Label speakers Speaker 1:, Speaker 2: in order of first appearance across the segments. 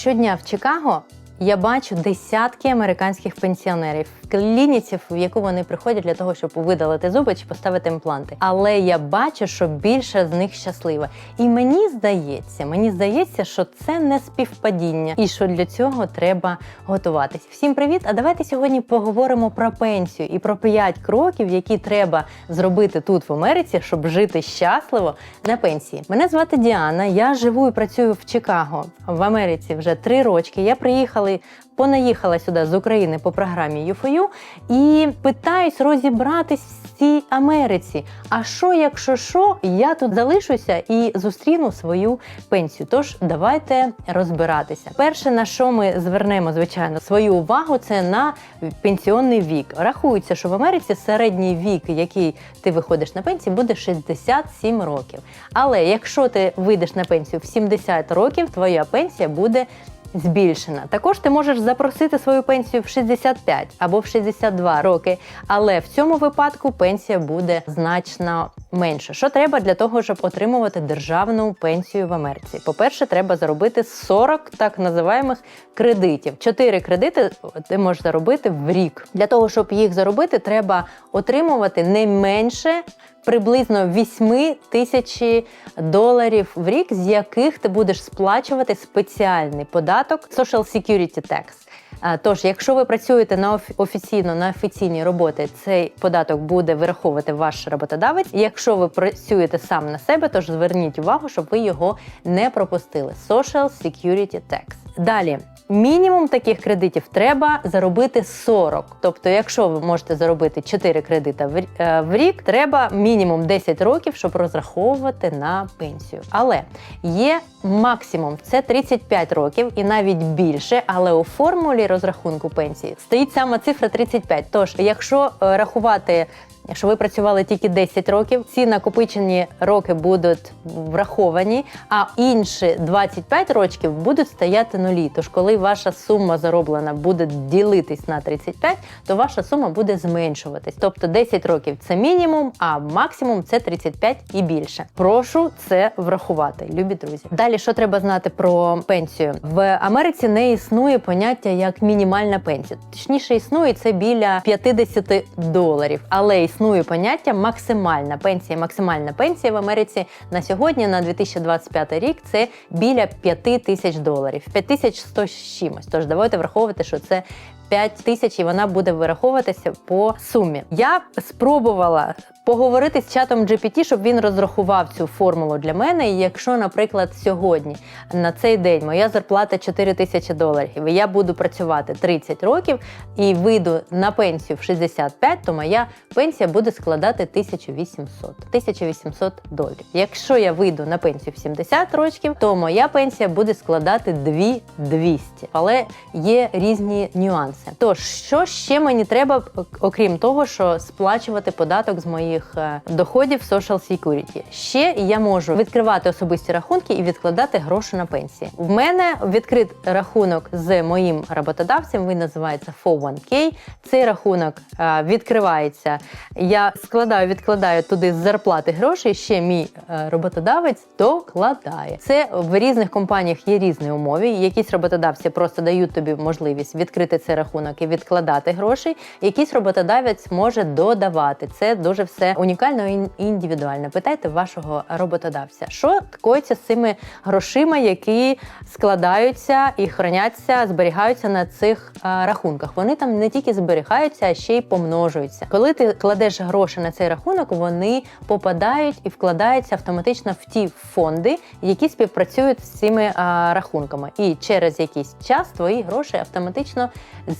Speaker 1: Щодня в Чикаго я бачу десятки американських пенсіонерів в клініці, в яку вони приходять для того, щоб видалити зуби чи поставити імпланти. Але я бачу, що більше з них щаслива. І мені здається, мені здається, що це не співпадіння, і що для цього треба готуватись. Всім привіт! А давайте сьогодні поговоримо про пенсію і про 5 кроків, які треба зробити тут в Америці, щоб жити щасливо на пенсії. Мене звати Діана. Я живу і працюю в Чикаго в Америці вже три рочки. Я приїхала, понаїхала сюди з України по програмі UFOU і питаюсь розібратись в цій Америці. А що, якщо що, я тут залишуся і зустріну свою пенсію? Тож давайте розбиратися. Перше, на що ми звернемо, звичайно, свою увагу, це на пенсіонний вік. Рахується, що в Америці середній вік, який ти виходиш на пенсію, буде 67 років. Але якщо ти вийдеш на пенсію в 70 років, твоя пенсія буде збільшена. Також ти можеш запросити свою пенсію в 65 або в 62 роки, але в цьому випадку пенсія буде значно менше. Що треба для того, щоб отримувати державну пенсію в Америці? По-перше, треба заробити 40 так називаємих кредитів. Чотири кредити ти можеш заробити в рік. Для того, щоб їх заробити, треба отримувати не менше приблизно 8 тисяч доларів в рік, з яких ти будеш сплачувати спеціальний податок Social Security Tax. А, Тож, якщо ви працюєте на офі- офіційно на офіційні роботи, цей податок буде вираховувати ваш роботодавець. Якщо ви працюєте сам на себе, тож зверніть увагу, щоб ви його не пропустили. Social Security Tax. Далі. Мінімум таких кредитів треба заробити 40. Тобто, якщо ви можете заробити 4 кредита е, в рік, треба мінімум 10 років, щоб розраховувати на пенсію. Але є максимум це 35 років і навіть більше. Але у формулі розрахунку пенсії стоїть саме цифра 35. Тож, якщо е, рахувати. Якщо ви працювали тільки 10 років, ці накопичені роки будуть враховані, а інші 25 років будуть стояти нулі. Тож, коли ваша сума зароблена буде ділитись на 35, то ваша сума буде зменшуватись. Тобто 10 років це мінімум, а максимум це 35 і більше. Прошу це врахувати, любі друзі. Далі що треба знати про пенсію? В Америці не існує поняття як мінімальна пенсія. Точніше, існує це біля 50 доларів, але існує поняття максимальна пенсія. Максимальна пенсія в Америці на сьогодні, на 2025 рік, це біля 5 тисяч доларів. 5100 з чимось. Тож давайте враховувати, що це 5 тисяч, і вона буде вираховуватися по сумі. Я спробувала поговорити з чатом GPT, щоб він розрахував цю формулу для мене. І якщо, наприклад, сьогодні на цей день моя зарплата 4 тисячі доларів, і я буду працювати 30 років і вийду на пенсію в 65, то моя пенсія буде складати 1800 1800 доларів. Якщо я вийду на пенсію в 70 років, то моя пенсія буде складати 2200. Але є різні нюанси. Тож, що ще мені треба, окрім того, що сплачувати податок з моїх е, доходів Social Security? Ще я можу відкривати особисті рахунки і відкладати гроші на пенсії. В мене відкрит рахунок з моїм роботодавцем. Він називається 401k. Цей рахунок е, відкривається. Я складаю, відкладаю туди з зарплати гроші. Ще мій е, роботодавець докладає. Це в різних компаніях є різні умови. Якісь роботодавці просто дають тобі можливість відкрити цей рахунок і відкладати гроші. Якийсь роботодавець може додавати. Це дуже все унікально і індивідуально. Питайте вашого роботодавця, що коїться з цими грошима, які складаються і храняться, зберігаються на цих рахунках. Вони там не тільки зберігаються, а ще й помножуються. Коли ти кладеш гроші на цей рахунок, вони попадають і вкладаються автоматично в ті фонди, які співпрацюють з цими рахунками. І через якийсь час твої гроші автоматично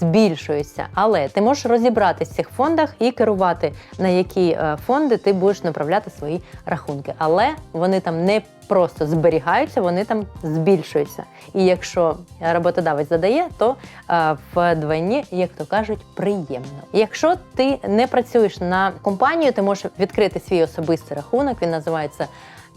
Speaker 1: збільшуються. Але ти можеш розібратися в цих фондах і керувати, на які е, фонди ти будеш направляти свої рахунки. Але вони там не просто зберігаються, вони там збільшуються. І якщо роботодавець задає, то е, вдвойні, як то кажуть, приємно. Якщо ти не працюєш на компанію, ти можеш відкрити свій особистий рахунок. Він називається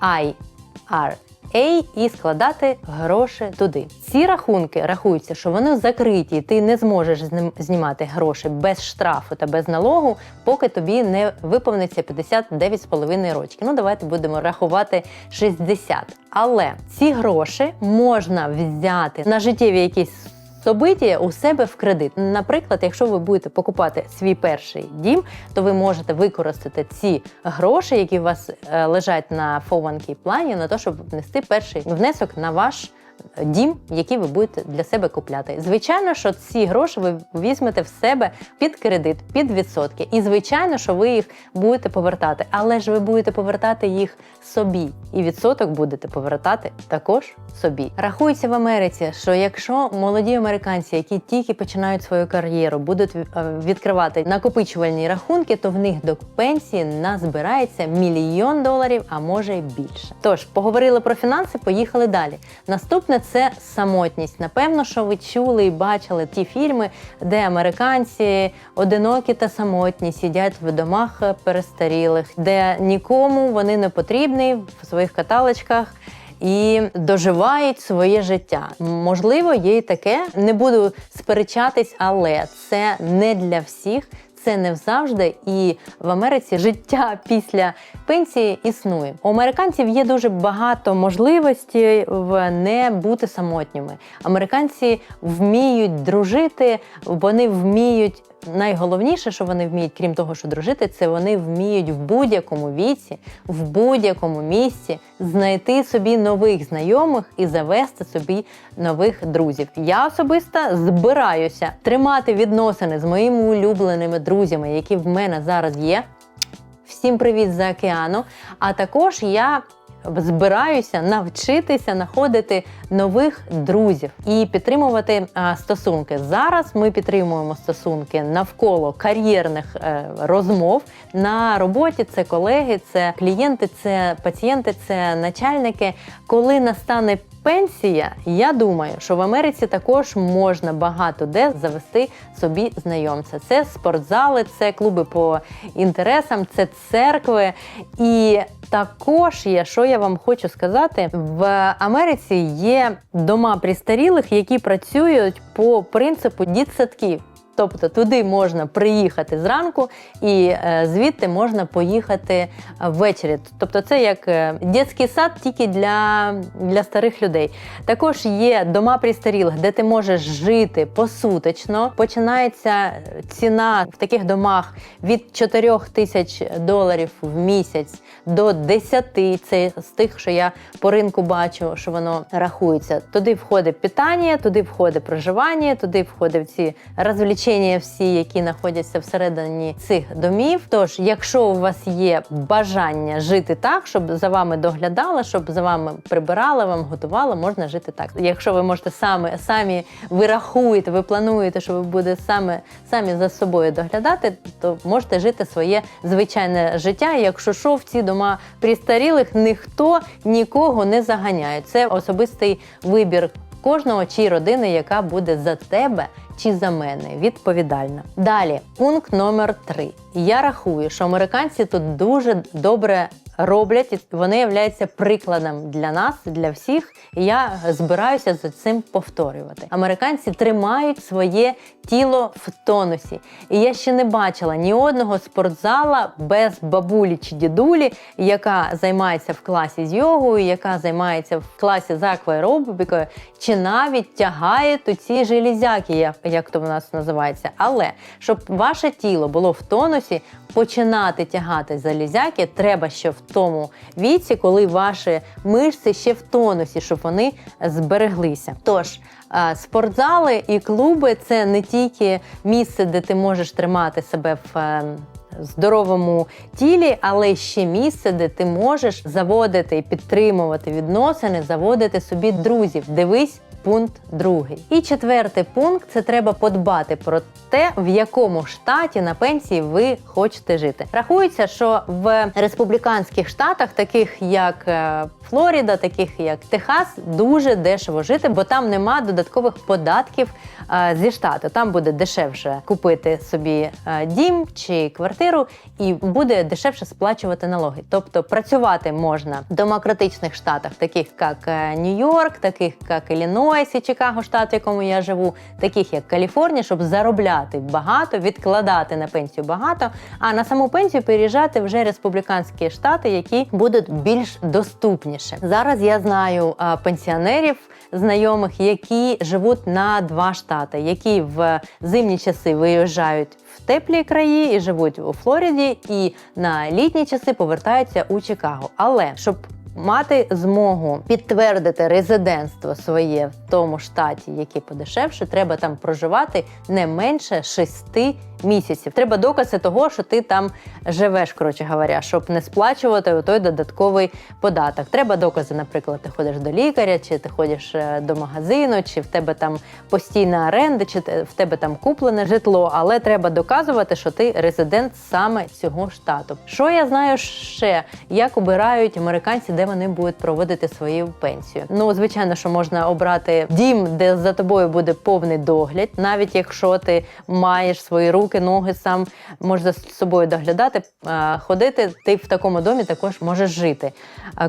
Speaker 1: IRA. A і складати гроші туди. Ці рахунки рахуються, що вони закриті, і ти не зможеш знімати гроші без штрафу та без налогу, поки тобі не виповниться 59,5 років. Ну давайте будемо рахувати 60. Але ці гроші можна взяти на життєві якісь собиті у себе в кредит. Наприклад, якщо ви будете покупати свій перший дім, то ви можете використати ці гроші, які у вас е, лежать на 401k плані, на те, щоб внести перший внесок на ваш. Дім, який ви будете для себе купляти. Звичайно, що ці гроші ви візьмете в себе під кредит, під відсотки. І звичайно, що ви їх будете повертати, але ж ви будете повертати їх собі, і відсоток будете повертати також собі. Рахується в Америці, що якщо молоді американці, які тільки починають свою кар'єру, будуть е, відкривати накопичувальні рахунки, то в них до пенсії назбирається мільйон доларів, а може й більше. Тож поговорили про фінанси, поїхали далі. Наступне це самотність. Напевно, що ви чули і бачили ті фільми, де американці одинокі та самотні сидять в домах перестарілих, де нікому вони не потрібні в своїх каталочках. І доживають своє життя. Можливо, є і таке. Не буду сперечатись, але це не для всіх. Це не завжди, і в Америці життя після пенсії існує. У американців є дуже багато можливостей в не бути самотніми. Американці вміють дружити, вони вміють. Найголовніше, що вони вміють, крім того, що дружити, це вони вміють в будь-якому віці, в будь-якому місці знайти собі нових знайомих і завести собі нових друзів. Я особисто збираюся тримати відносини з моїми улюбленими друзями, які в мене зараз є. Всім привіт за океану! А також я збираюся навчитися знаходити нових друзів і підтримувати а, стосунки. Зараз ми підтримуємо стосунки навколо кар'єрних е, розмов на роботі. Це колеги, це клієнти, це пацієнти, це начальники. Коли настане Пенсія, я думаю, що в Америці також можна багато де завести собі знайомця. Це спортзали, це клуби по інтересам, це церкви. І також є, що я вам хочу сказати, в Америці є дома пристарілих, які працюють по принципу дітсадків. Тобто туди можна приїхати зранку, і е, звідти можна поїхати ввечері. Тобто, це як е, дитячий сад тільки для, для старих людей. Також є дома престарілих, де ти можеш жити посуточно. Починається ціна в таких домах від 4 тисяч доларів в місяць до 10. Це з тих, що я по ринку бачу, що воно рахується. Туди входить питання, туди входить проживання, туди входить ці розвлічення всі, які знаходяться всередині цих домів. Тож, якщо у вас є бажання жити так, щоб за вами доглядали, щоб за вами прибирали, вам готували, можна жити так. Якщо ви можете самі самі ви рахуєте, ви плануєте, що ви будете саме самі за собою доглядати, то можете жити своє звичайне життя. Якщо що, в ці дома престарілих ніхто нікого не заганяє. Це особистий вибір кожного чи родини, яка буде за тебе чи за мене відповідальна. Далі, пункт номер три. Я рахую, що американці тут дуже добре роблять, і вони являються прикладом для нас, для всіх. І я збираюся за цим повторювати. Американці тримають своє тіло в тонусі. І я ще не бачила ні одного спортзала без бабулі чи дідулі, яка займається в класі з йогою, яка займається в класі з акваеробікою, чи навіть тягає то ці железяки, як то в нас називається. Але щоб ваше тіло було в тонусі, починати тягати залізяки треба ще тому віці, коли ваші мишці ще в тонусі, щоб вони збереглися. Тож е, спортзали і клуби це не тільки місце, де ти можеш тримати себе в. Здоровому тілі, але ще місце, де ти можеш заводити і підтримувати відносини, заводити собі друзів. Дивись пункт другий. І четвертий пункт це треба подбати про те, в якому штаті на пенсії ви хочете жити. Рахується, що в республіканських штатах, таких як е, Флоріда, таких як Техас, дуже дешево жити, бо там нема додаткових податків е, зі штату. Там буде дешевше купити собі е, дім чи квартиру квартиру і буде дешевше сплачувати налоги. Тобто працювати можна в демократичних штатах, таких як е, Нью-Йорк, таких як Іллінойс і Чикаго, штат, в якому я живу, таких як Каліфорнія, щоб заробляти багато, відкладати на пенсію багато, а на саму пенсію переїжджати вже республіканські штати, які будуть більш доступніше. Зараз я знаю пенсіонерів. Знайомих, які живуть на два штати, які в зимні часи виїжджають в теплі краї і живуть у Флориді, і на літні часи повертаються у Чикаго. Але щоб мати змогу підтвердити резидентство своє в тому штаті, який подешевше, треба там проживати не менше шести місяців. Треба докази того, що ти там живеш, коротше говоря, щоб не сплачувати той додатковий податок. Треба докази, наприклад, ти ходиш до лікаря, чи ти ходиш е, до магазину, чи в тебе там постійна оренда, чи в тебе там куплене житло, але треба доказувати, що ти резидент саме цього штату. Що я знаю ще, як обирають американці, де вони будуть проводити свою пенсію? Ну, звичайно, що можна обрати дім, де за тобою буде повний догляд, навіть якщо ти маєш свої руки, ноги сам можеш за собою доглядати, е, ходити, ти в такому домі також можеш жити.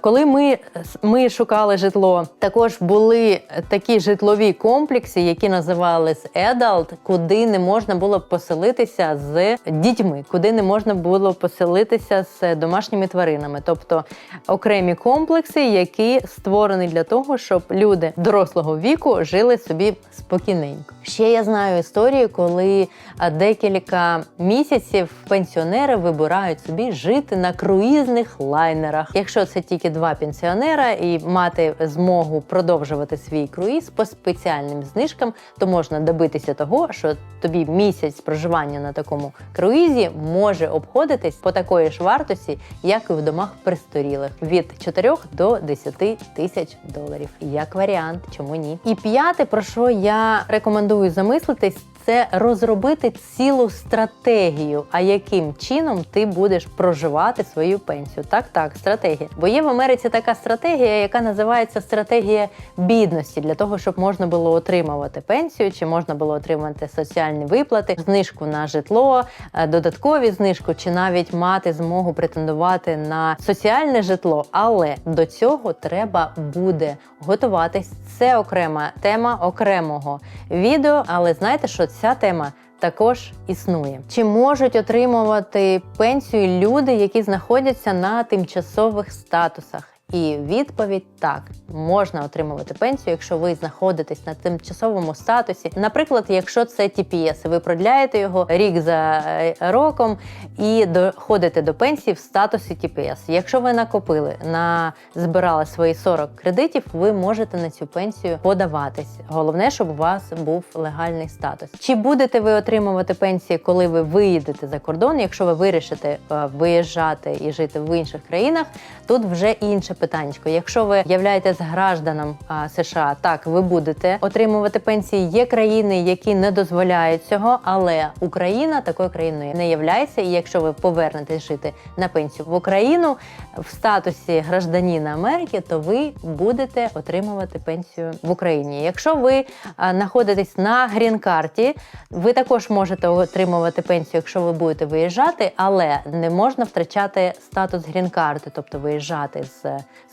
Speaker 1: Коли ми, ми шукали житло, також були такі житлові комплекси, які називались Adult, куди не можна було поселитися з дітьми, куди не можна було поселитися з домашніми тваринами, тобто окремі комплекси, які створені для того, щоб люди дорослого віку жили собі спокійненько. Ще я знаю історію, коли а, декілька місяців пенсіонери вибирають собі жити на круїзних лайнерах. Якщо це тільки два пенсіонера і мати змогу продовжувати свій круїз по спеціальним знижкам, то можна добитися того, що тобі місяць проживання на такому круїзі може обходитись по такої ж вартості, як і в домах престарілих від 4 до 10 тисяч доларів. Як варіант, чому ні? І п'яте, про що я рекомендую замислитись, це розробити цілу стратегію, а яким чином ти будеш проживати свою пенсію. Так, так, стратегія. Бо є в Америці така стратегія, яка називається стратегія бідності, для того, щоб можна було отримувати пенсію, чи можна було отримати соціальні виплати, знижку на житло, е, додаткові знижку, чи навіть мати змогу претендувати на соціальне житло. Але до цього треба буде готуватись. Це окрема тема окремого відео. Але знаєте, що ця тема також існує. Чи можуть отримувати пенсію люди, які знаходяться на тимчасових статусах? І відповідь так, можна отримувати пенсію, якщо ви знаходитесь на тимчасовому статусі. Наприклад, якщо це TPS, ви продляєте його рік за е, роком і доходите до пенсії в статусі TPS. Якщо ви накопили на збирали свої 40 кредитів, ви можете на цю пенсію подаватись. Головне, щоб у вас був легальний статус. Чи будете ви отримувати пенсії, коли ви виїдете за кордон? Якщо ви вирішите е, виїжджати і жити в інших країнах, тут вже інше питання. Якщо ви являєтесь гражданом США, так ви будете отримувати пенсії. Є країни, які не дозволяють цього, але Україна такою країною не являється. І якщо ви повернетесь жити на пенсію в Україну в статусі гражданина Америки, то ви будете отримувати пенсію в Україні. Якщо ви знаходитесь на грін-карті, ви також можете отримувати пенсію, якщо ви будете виїжджати, але не можна втрачати статус грін-карти, тобто виїжджати з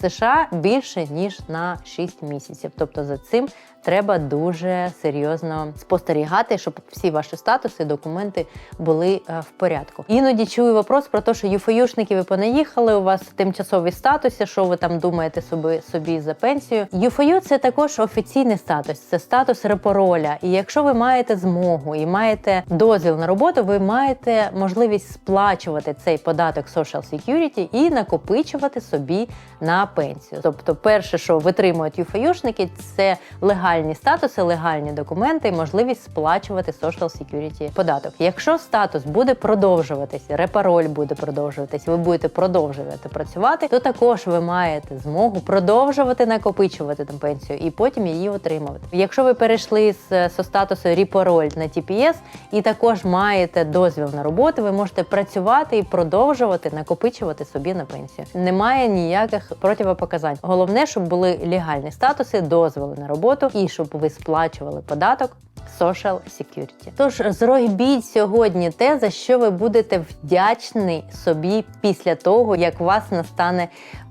Speaker 1: США більше ніж на 6 місяців. Тобто за цим треба дуже серйозно спостерігати, щоб всі ваші статуси, документи були е, в порядку. Іноді чую вопрос про те, що юфоюшники ви понаїхали, у вас тимчасові статуси, що ви там думаєте собі собі за пенсію. ЮФОЮ це також офіційний статус, це статус репороля. І якщо ви маєте змогу і маєте дозвіл на роботу, ви маєте можливість сплачувати цей податок Social Security і накопичувати собі на пенсію. Тобто, перше, що витримують юфоюшники, це легальні статуси, легальні документи і можливість сплачувати Social Security податок. Якщо статус буде продовжуватись, репароль буде продовжуватись, ви будете продовжувати працювати, то також ви маєте змогу продовжувати накопичувати там пенсію і потім її отримувати. Якщо ви перейшли з со статусу репароль на TPS і також маєте дозвіл на роботу, ви можете працювати і продовжувати накопичувати собі на пенсію. Немає ніяких противопоказань. Головне, щоб були легальні статуси, дозволи на роботу і щоб ви сплачували податок Social Security. Тож зробіть сьогодні те, за що ви будете вдячні собі після того, як у вас настане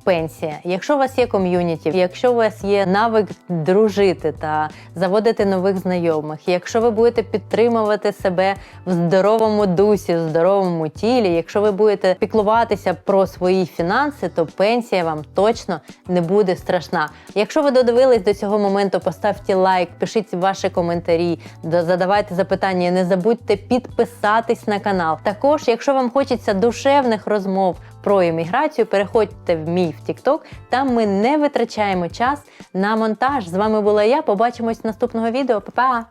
Speaker 1: пенсія. Якщо у вас є ком'юніті, якщо у вас є навик дружити та заводити нових знайомих, якщо ви будете підтримувати себе в здоровому дусі, в здоровому тілі, якщо ви будете піклуватися про свої фінанси, то пенсія вам точно не буде страшна. Якщо ви додивились до цього моменту, поставте лайк, пишіть ваші коментарі, задавайте запитання. Не забудьте підписатись на канал. Також, якщо вам хочеться душевних розмов про імміграцію, переходьте в мій в TikTok. Там ми не витрачаємо час на монтаж. З вами була я. Побачимось наступного відео. Па-па!